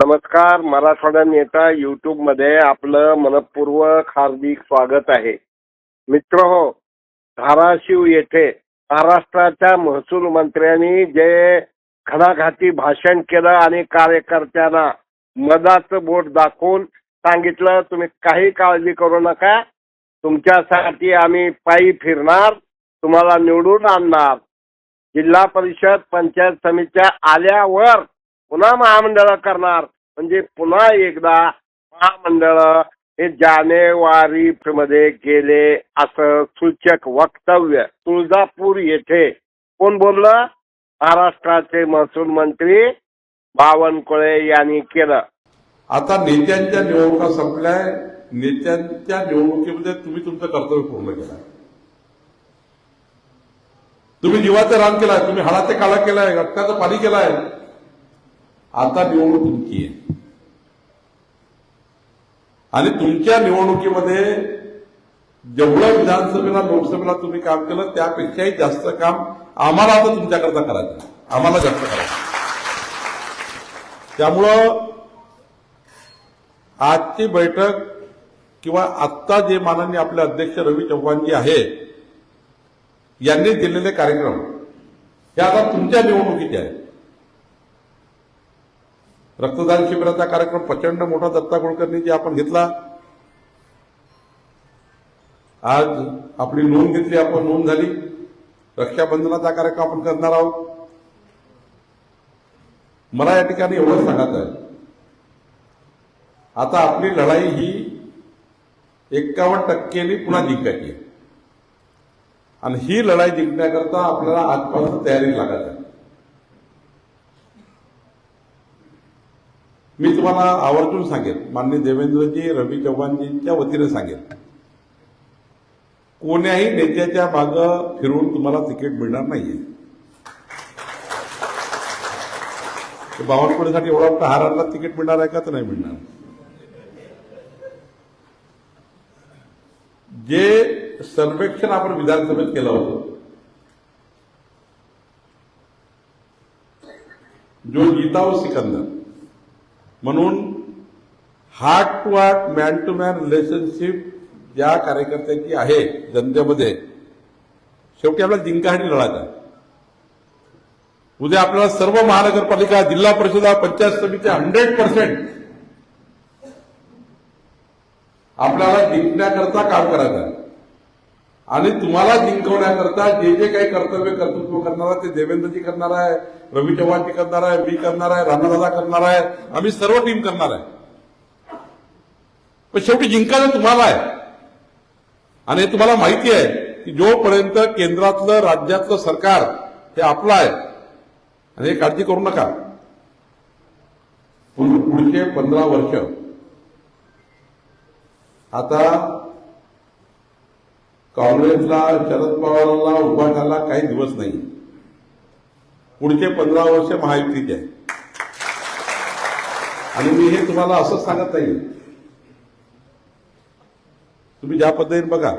नमस्कार मराठवाडा नेता युट्यूबमध्ये आपलं मनपूर्वक हार्दिक स्वागत आहे. मित्र हो धाराशिव येथे महाराष्ट्राच्या महसूल मंत्र्यांनी जे घणाघाती भाषण केलं आणि कार्यकर्त्यांना मदाचं बोट दाखवून सांगितलं तुम्ही काही काळजी करू नका. तुमच्यासाठी आम्ही पायी फिरणार तुम्हाला निवडून आणणार. जिल्हा परिषद पंचायत समित्या आल्यावर पुन्हा महामंडळ करणार. म्हणजे पुन्हा एकदा महामंडळ हे जानेवारी मध्ये गेले असं सूचक वक्तव्य. तुळजापूर येथे. कोण बोललं? महाराष्ट्राचे महसूल मंत्री बावनकुळे यांनी केलं. आता नेत्यांच्या निवडणुका संपल्या नेत्यांच्या निवडणुकीमध्ये तुम्ही तुमचं कर्तव्य पूर्ण केलं तुम्ही जीवाचं रान केलाय. तुम्ही हाडाचे काळा केलाय. रक्ताचं पाणी केलाय. आता निवडणूक तुमची आहे. आणि तुमच्या निवडणुकीमध्ये जेवढं विधानसभेला लोकसभेला तुम्ही काम केलं त्यापेक्षाही जास्त काम आम्हाला आता तुमच्याकरता करायचं आम्हाला जास्त करायचं त्यामुळं आजची बैठक किंवा आत्ता जे माननीय आपले अध्यक्ष रवी चव्हाणजी आहे यांनी दिलेले कार्यक्रम हे आता तुमच्या निवडणुकीचे आहेत. रक्तदान शिबिराचा कार्यक्रम प्रचंड मोठा दत्ता कुलकर्णी जे आपण घेतला. आज आपली नोंद घेतली आपण नोंद झाली. रक्षाबंधनाचा कार्यक्रम आपण करणार आहोत. मला या ठिकाणी एवढंच सांगायचं आहे. आता आपली लढाई ही एक्कावन्न टक्क्यांनी पुन्हा जिंकायची आहे. आणि ही लढाई जिंकण्याकरता आपल्याला आजपासून तयारी लागत आहे मी तुम्हाला आवर्जून सांगेन. माननीय देवेंद्रजी रवी चव्हाणजींच्या वतीने सांगेन. कोण्याही नेत्याच्या माग फिरून तुम्हाला तिकीट मिळणार नाहीये. बावनकुळेसाठी एवढा मोठा हारांना तिकीट मिळणार आहे का तर नाही मिळणार. जे सर्वेक्षण आपण विधानसभेत केलं होतं जो गीताव सिकंदर म्हणून heart to heart man to man relationship ज्या कार्यकर्त्यांची आहे जनतेमध्ये शेवटी आपल्याला जिंकासाठी लढायचा उद्या आपल्याला सर्व महानगरपालिका जिल्हा परिषदा पंचायत समित्या हंड्रेड पर्सेंट आपल्याला जिंकण्याकरता काम करायचं आहे. आणि तुम्हाला जिंकवण्याकरता जे जे काही कर्तव्य कर्तृत्व करणार आहे ते देवेंद्रजी करणार आहे रवी चव्हाणजी करणार आहे मी करणार आहे राणादादा करणार आहे आम्ही सर्व टीम करणार आहे. पण शेवटी जिंकायचं तुम्हाला आहे. आणि हे तुम्हाला माहिती आहे की जोपर्यंत केंद्रातलं राज्यातलं सरकार हे आपलं आहे आणि हे काळजी करू नका. पुढचे पंधरा वर्ष आता काँग्रेसला शरद पवारांना उभाटायला काही दिवस नाही. पुढचे पंधरा वर्ष महायुतीचे आहे. आणि मी हे तुम्हाला असंच सांगत नाही. तुम्ही ज्या पद्धतीने बघा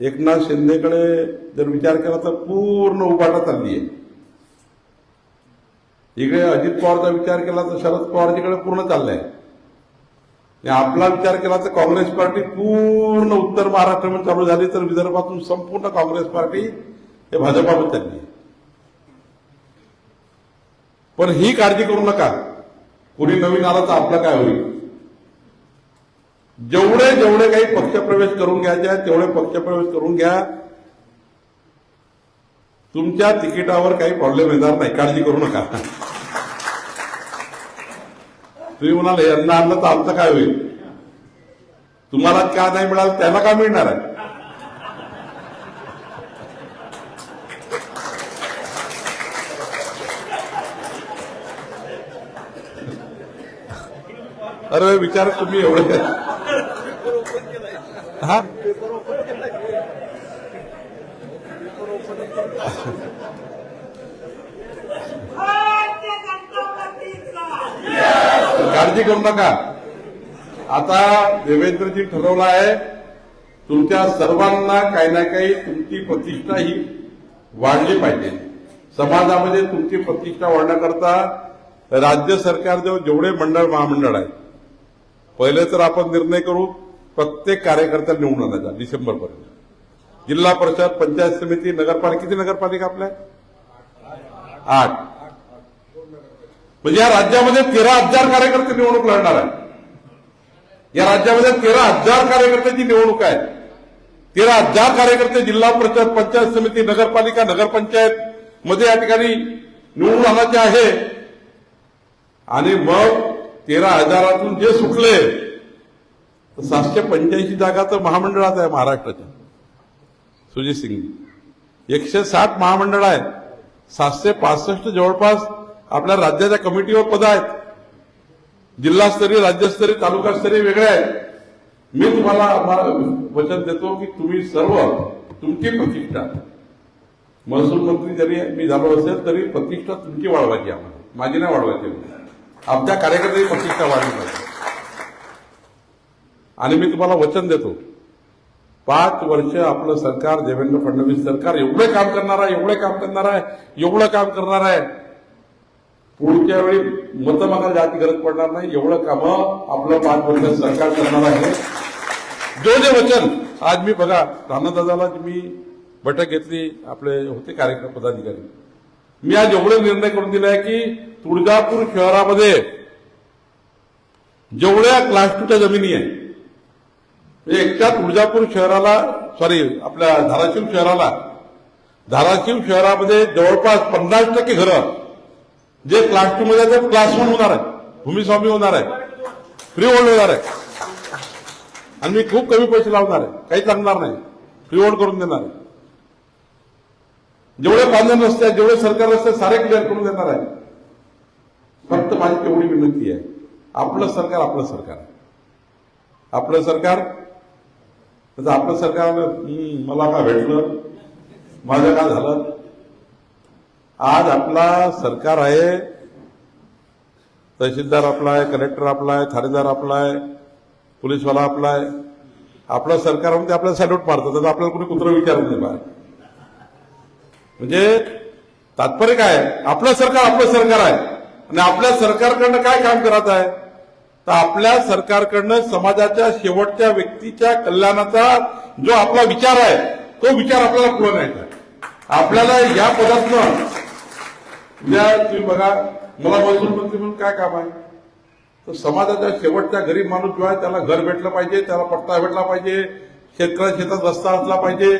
एकनाथ शिंदेकडे जर विचार केला तर पूर्ण उभाटा चालली आहे. इकडे अजित पवारचा विचार केला तर शरद पवारजीकडे पूर्ण चाललाय. आपला विचार केला तर काँग्रेस पार्टी पूर्ण उत्तर महाराष्ट्रामध्ये चालू झाली तर विदर्भातून संपूर्ण काँग्रेस पार्टी हे भाजपामध्ये चालली पण ही काळजी करू नका. कुणी नवीन आला तर आपलं काय होईल? जेवढे जेवढे काही पक्षप्रवेश करून घ्यायचे तेवढे पक्षप्रवेश करून घ्या. तुमच्या तिकिटावर काही प्रॉब्लेम येणार नाही. काळजी करू नका. तुम्ही म्हणाल यांना आणलं तर आमचं काय होईल? तुम्हाला का नाही मिळालं त्याला का मिळणार आहे? अरे विचार तुम्ही एवढे. हा? Yeah! काळजी करू नका. आता देवेंद्रजी ठरवलं आहे तुमच्या सर्वांना काही ना काही तुमची प्रतिष्ठा ही वाढली पाहिजे. समाजामध्ये तुमची प्रतिष्ठा वाढण्याकरता राज्य सरकारजवळ जेवढे मंडळ महामंडळ आहे पहिले तर आपण निर्णय करू प्रत्येक कार्यकर्ता निवडून आणायचा डिसेंबरपर्यंत जिल्हा परिषद पंचायत समिती नगरपालिका किती नगरपालिका आपल्या आठ. म्हणजे या राज्यामध्ये तेरा हजार कार्यकर्ते निवडणूक लढणार आहे या राज्यामध्ये तेरा हजार कार्यकर्त्यांची निवडणूक आहे तेरा हजार कार्यकर्ते जिल्हा परिषद पंचायत समिती नगरपालिका नगरपंचायत मध्ये या ठिकाणी निवडून आणायचे आहे. आणि मग तेरा हजारातून जे सुटले तर सातशे पंच्याऐंशी जागा तर महामंडळात आहे महाराष्ट्राच्या. सुजित सिंग एकशे साठ महामंडळ आहे सातशे पासष्ट जवळपास आपल्या राज्याच्या कमिटीवर पद आहेत. जिल्हास्तरीय राज्यस्तरीय तालुकास्तरीय वेगळे आहेत. मी तुम्हाला वचन देतो की तुम्ही सर्व तुमची प्रतिष्ठा महसूल मंत्री जरी मी झालो असेल तरी प्रतिष्ठा तुमची वाढवायची आम्हाला. माझी नाही वाढवायची आमच्या कार्यकर्त्यांची प्रतिष्ठा वाढली पाहिजे. आणि मी तुम्हाला वचन देतो पाच वर्ष आपलं सरकार देवेंद्र फडणवीस सरकार एवढे काम करणार आहे एवढे काम करणार आहे एवढं काम करणार आहे. पुढच्या वेळी मतं मागायला जास्त गरज पडणार नाही. एवढं कामं आपलं पाच वर्ष सरकार करणार आहे. जो जे वचन आज मी बघा राणादादाला मी बैठक घेतली आपले होते कार्यक्रम पदाधिकारी. मी आज एवढे निर्णय करून दिलाय की तुळजापूर शहरामध्ये जेवढ्या क्लास टूच्या जमिनी आहे एकट्या तुळजापूर शहराला सॉरी आपल्या धाराशिव शहराला धाराशिव शहरामध्ये जवळपास पन्नास टक्के घरं जे क्लास टू मध्ये ते क्लास वन होणार आहे भूमिस्वामी होणार आहे फ्री होल्ड होणार आहे आणि मी खूप कमी पैसे लावणार आहे काही लागणार नाही फ्री होल्ड करून देणार आहे. जेवढे बांधण रस्ते आहेत जेवढे सरकार रस्ते सारे क्लिअर करून देणार आहे. फक्त माझी तेवढी विनंती आहे आपलं सरकार आपलं सरकार आपलं सरकार म्हणजे आपलं सरकार मला काय भेटलं माझं काय झालं आज आपला सरकार आहे. तहसीलदार आपला आहे कलेक्टर आपला आहे थानेदार आपला आहे पोलीसवाला आपला आहे. आपलं सरकार म्हणजे आपल्याला सॅल्यूट मारतात. तर आपल्याला कोणी कुत्र विचारत नाही बाहेर. म्हणजे तात्पर्य काय आपलं सरकार आपलं सरकार आहे. आणि आपल्या सरकारकडनं काय काम करत आहे? तर आपल्या सरकारकडनं समाजाच्या शेवटच्या व्यक्तीच्या कल्याणाचा जो आपला विचार आहे तो विचार आपल्याला पुढे न्यायचा आपल्याला या पदातनं उद्या तुम्ही बघा मला महसूल मंत्री म्हणून काय काम आहे? तर समाजाच्या शेवटच्या गरीब माणूस जो आहे त्याला घर भेटलं पाहिजे त्याला पट्टा भेटला पाहिजे शेतकऱ्या शेतात रस्ता असला पाहिजे.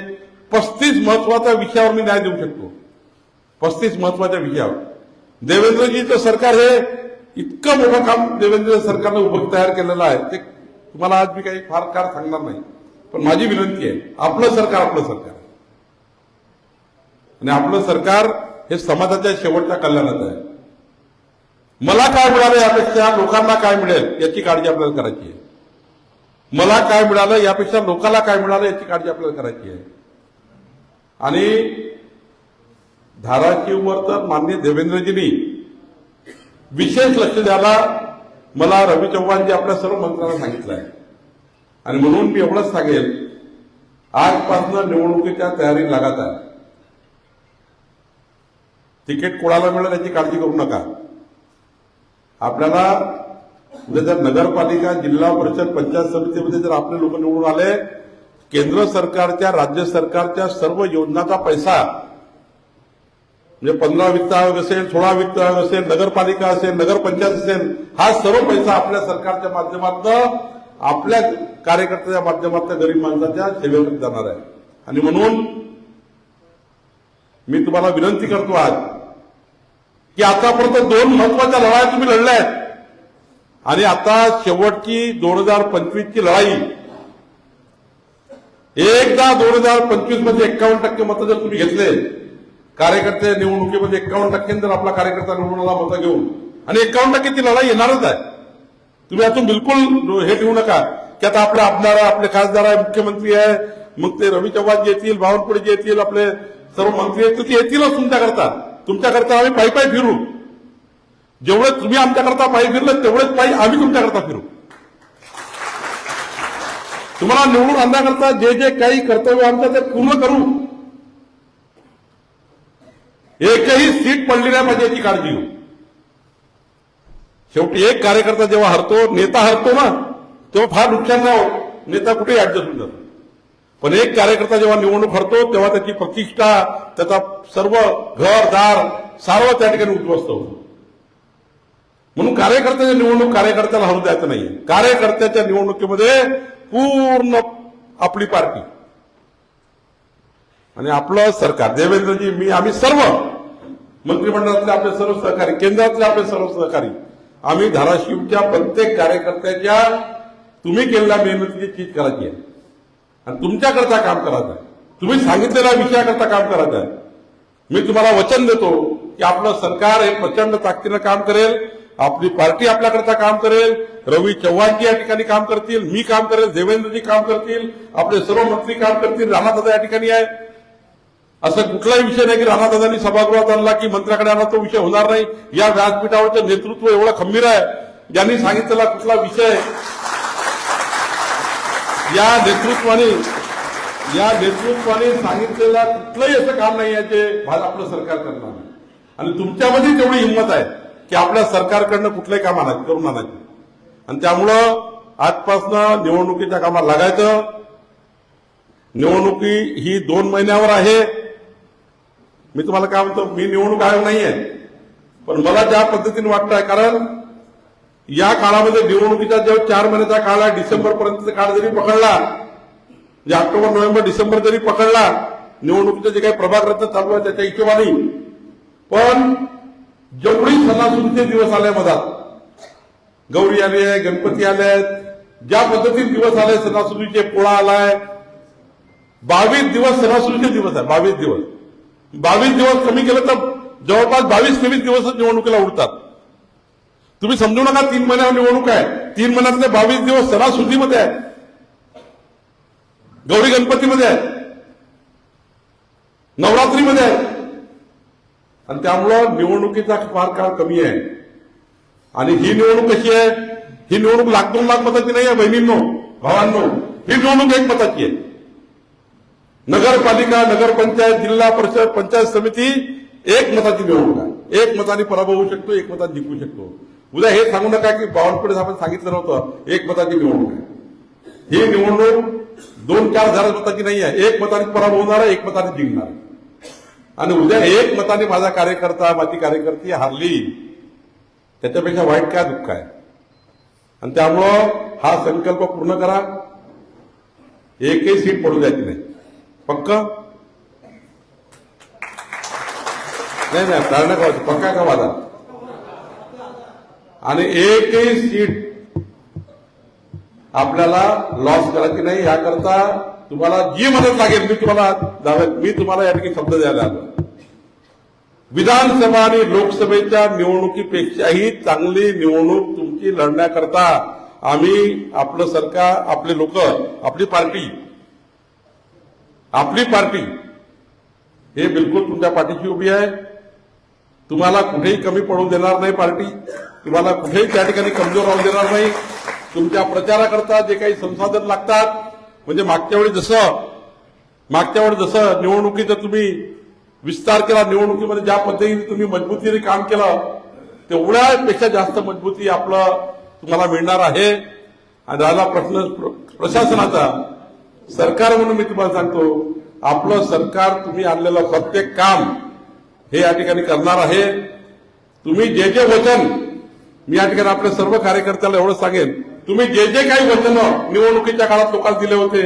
पस्तीस महत्त्वाच्या विषयावर मी न्याय देऊ शकतो. पस्तीस महत्त्वाच्या विषयावर. देवेंद्रजीचं सरकार हे इतकं मोठं काम देवेंद्र सरकारनं उभं तयार केलेलं आहे. ते तुम्हाला आज मी काही फार काळ सांगणार नाही. पण माझी विनंती आहे आपलं सरकार आपलं सरकार आणि आपलं सरकार हे समाजाच्या शेवटच्या कल्याणात आहे. मला काय मिळालं यापेक्षा लोकांना काय मिळेल याची काळजी आपल्याला करायची आहे. मला काय मिळालं यापेक्षा लोकांना काय मिळालं याची काळजी आपल्याला करायची आहे. आणि धाराशिववर तर मान्य देवेंद्रजींनी विशेष लक्ष द्यायला मला रवी चव्हाणजी आपल्या सर्व मंत्र्यांना सांगितलं आहे. आणि म्हणून मी एवढंच सांगेल आजपासून निवडणुकीच्या तयारी लागत आहे तिकीट कोणाला मिळेल याची काळजी करू नका. आपल्याला उद्या जर नगरपालिका जिल्हा परिषद पंचायत समितीमध्ये जर आपले लोक निवडून आले केंद्र सरकारच्या राज्य सरकारच्या सर्व योजनाचा पैसा म्हणजे पंधरा वित्त आयोग असेल सोळा वित्त आयोग असेल नगरपालिका असेल नगरपंचायत असेल हा सर्व पैसा आपल्या सरकारच्या माध्यमातून आपल्या कार्यकर्त्याच्या माध्यमातून गरीब माणसाच्या सेवेकडे जाणार आहे. आणि म्हणून मी तुम्हाला विनंती करतो आज की आतापर्यंत दोन महत्त्वाच्या लढाया तुम्ही लढल्या आहेत. आणि आता शेवटची दोन हजार पंचवीसची लढाई. एकदा दोन हजार पंचवीसमध्ये एक्कावन्न टक्के मतं जर तुम्ही घेतले कार्यकर्ते निवडणुकीमध्ये एक्कावन्न टक्के जर आपला कार्यकर्ता निवडून आला मतं घेऊन. आणि एक्कावन्न टक्के ती लढाई येणारच आहे. तुम्ही यातून बिलकुल हे ठेवू नका की आता आपले आमदार आहे आपले खासदार आहे मुख्यमंत्री आहे मग ते रवी चव्हाण जे येतील बावनकुळे जे येतील आपले सर्व मंत्री आहेत ते येतीलच तुमच्याकरता. तुमच्याकरता आम्ही पायी पायी फिरू. जेवढे तुम्ही आमच्याकरता पायी फिरलं तेवढेच पायी आम्ही तुमच्याकरता फिरू. तुम्हाला निवडून आणण्याकरता जे जे काही कर्तव्य आमचं ते पूर्ण करू. एकही सीट पडली नाही पाहिजे याची काळजी घेऊ. शेवटी एक कार्यकर्ता जेव्हा हरतो नेता हरतो ना तेव्हा फार नुकसान नाही होत. नेता कुठेही ऍडजस्ट होऊन जातो. पण एक कार्यकर्ता जेव्हा निवडणूक हरतो तेव्हा त्याची प्रतिष्ठा त्याचा सर्व घर दार सर्व त्या ठिकाणी उद्ध्वस्त होतो. म्हणून कार्यकर्त्याच्या निवडणूक कार्यकर्त्याला हरू द्यायचं नाही कार्यकर्त्याच्या निवडणुकीमध्ये पूर्ण आपली पार्टी. आणि आपलं सरकार. देवेंद्रजी मी आम्ही सर्व मंत्रिमंडळातले आपले सर्व सहकारी केंद्रातले आपले सर्व सहकारी आम्ही धाराशिवच्या प्रत्येक कार्यकर्त्याच्या तुम्ही केलेल्या मेहनतीची चीज करायची आहे. आणि तुमच्याकरता काम करायचं आहे. तुम्ही सांगितलेल्या विषयाकरता काम करायचं आहे. मी तुम्हाला वचन देतो की आपलं सरकार हे प्रचंड ताकदीनं काम करेल. आपली पार्टी आपल्याकरता काम करेल. रवी चव्हाणजी या ठिकाणी काम करतील. मी काम करेल. देवेंद्रजी काम करतील. आपले सर्व मंत्री काम करतील. राणादादा या ठिकाणी आहे. असं कुठलाही विषय नाही की राणादादांनी सभागृहात आणला की मंत्र्याकडे आणला तो विषय होणार नाही. या व्यासपीठावरचं नेतृत्व एवढं खंबीर आहे. ज्यांनी सांगितलेला कुठला विषय या नेतृत्वाने या नेतृत्वाने सांगितलेला कुठलंही असं काम नाही आहे जे भाज आपलं सरकार करणार आणि तुमच्यामध्ये तेवढी हिंमत आहे की आपल्या सरकारकडनं कुठलंही काम आणायचं करून आणायचं. आणि त्यामुळं आजपासनं निवडणुकीच्या कामात लागायचं. निवडणुकी ही दोन महिन्यावर आहे. मी तुम्हाला काय म्हणतो मी निवडणूक आयोग नाहीये. पण मला ज्या पद्धतीने वाटतं आहे कारण या काळामध्ये निवडणुकीचा जेव्हा चार महिन्याचा काळ आहे डिसेंबर पर्यंतचा काळ जरी पकडला म्हणजे ऑक्टोबर नोव्हेंबर डिसेंबर जरी पकडला निवडणुकीचे जे काही प्रभाग रत्न चालू आहे त्याच्या हिशोबाने. पण जेवढी सणासुदीचे दिवस आले मधात गौरी आली आहे गणपती आले आहेत ज्या पद्धतीने दिवस आले सणासुदीचे पोळा आलाय बावीस दिवस सणासुदीचे दिवस आहे बावीस दिवस. बावीस दिवस कमी केलं तर जवळपास बावीस तेवीस दिवसच निवडणुकीला उडतात. तुम्ही समजू नका तीन महिन्यावर निवडणूक आहे. तीन महिन्यातले बावीस दिवस सणासुदीमध्ये आहे. गौरी गणपतीमध्ये आहे. नवरात्रीमध्ये आहे. आणि त्यामुळं निवडणुकीचा फार काळ कमी आहे. आणि ही निवडणूक कशी आहे? ही निवडणूक लाख दोन लाख मताची नाही आहे बहिणींनो भावांनो. ही निवडणूक एक मताची आहे. नगरपालिका नगरपंचायत जिल्हा परिषद पंचायत समिती एक मताची निवडणूक आहे. एक मताने पराभव होऊ शकतो एक मतात जिंकू शकतो. उद्या हे सांगू नका की बावनकुळे आपण सांगितलं नव्हतं. एक मताची निवडणूक आहे. ही निवडणूक दोन चार हजार मताची नाही आहे. एक मताने पराभव होणार एक मताने जिंकणार आणि उद्या एक मताने माझा कार्यकर्ता माझी कार्यकर्ती हारली. त्याच्यापेक्षा वाईट काय दुःख आहे? आणि त्यामुळं हा संकल्प पूर्ण करा. एकही सीट पडू द्यायची नाही पक्क? नाही नाही कारण पक्का का वादा? आणि एकही सीट आपल्याला लॉस करायची नाही याकरता तुम्हाला जी मदत लागेल मी तुम्हाला दादा- मी तुम्हाला या ठिकाणी शब्द द्यायला आलो. विधानसभा आणि लोकसभेच्या निवडणुकीपेक्षाही चांगली निवडणूक तुमची लढण्याकरता आम्ही आपलं सरकार आपले लोक आपली पार्टी आपली पार्टी हे बिलकुल तुमच्या पाठीशी उभी आहे. तुम्हाला कुठेही कमी पडू देणार नाही पार्टी तुम्हाला कुठेही त्या ठिकाणी कमजोर राहू देणार नाही. तुमच्या प्रचाराकरता जे काही संसाधन लागतात म्हणजे मागच्या वेळी जसं मागच्या वेळी जसं निवडणुकीचा तुम्ही विस्तार केला निवडणुकीमध्ये ज्या पद्धतीने तुम्ही मजबूतीने काम केलं तेवढ्यापेक्षा जास्त मजबूती आपलं तुम्हाला मिळणार आहे. आणि राहिला प्रश्न प्र- प्रशासनाचा सरकार म्हणून मी तुम्हाला सांगतो आपलं सरकार तुम्ही आणलेलं प्रत्येक काम हे या ठिकाणी करणार आहे. तुम्ही जे जे वचन मी या ठिकाणी आपल्या सर्व कार्यकर्त्याला एवढं सांगेन. तुम्ही जे जे काही वचन निवडणुकीच्या काळात लोकांना दिले होते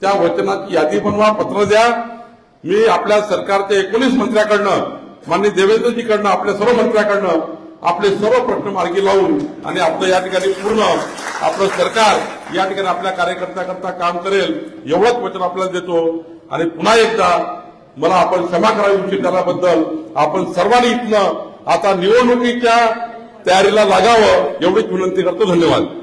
त्या वचनाची यादी बनवा पत्र द्या. मी आपल्या सरकारच्या एकोणीस मंत्र्याकडनं माननीय देवेंद्रजीकडनं आपल्या सर्व मंत्र्याकडनं आपले सर्व प्रश्न मार्गी लावून आणि आपलं या ठिकाणी पूर्ण आपलं सरकार या ठिकाणी आपल्या कार्यकर्त्याकरता काम करेल एवढंच वचन आपल्याला देतो. आणि पुन्हा एकदा मला आपण क्षमा करावी उचित आपण सर्वांनी इथनं आता निवडणुकीच्या तयारीला लागावं एवढीच विनंती करतो. धन्यवाद.